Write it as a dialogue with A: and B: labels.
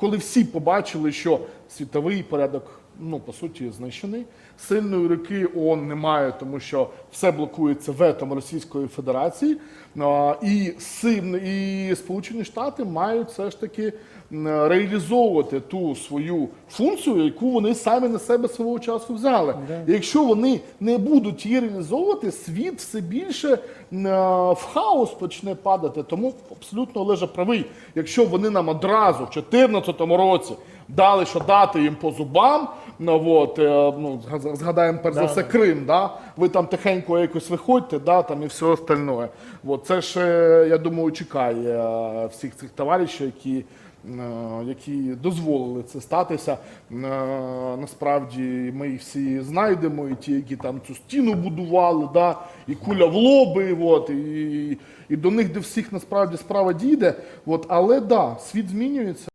A: коли всі побачили, що світовий порядок, ну по суті, знищений. Сильної руки ООН немає, тому що все блокується ветом Російської Федерації. І і Сполучені Штати мають все ж таки реалізовувати ту свою функцію, яку вони самі на себе свого часу взяли. І якщо вони не будуть її реалізовувати, світ все більше в хаос почне падати. Тому абсолютно Олежа правий. Якщо вони нам одразу в 2014 році дали, що дати їм по зубам, ну, от, е, ну, згадаємо перш за все Крим, да? ви там тихенько якось виходьте, да, там і все остальне. От, це ж, е, я думаю, чекає е, всіх цих товаришів, які які дозволили це статися. Насправді ми їх всі знайдемо, і ті, які там цю стіну будували, да, і куля в лоби, от, і, і до них до всіх насправді справа дійде. От, але да, світ змінюється.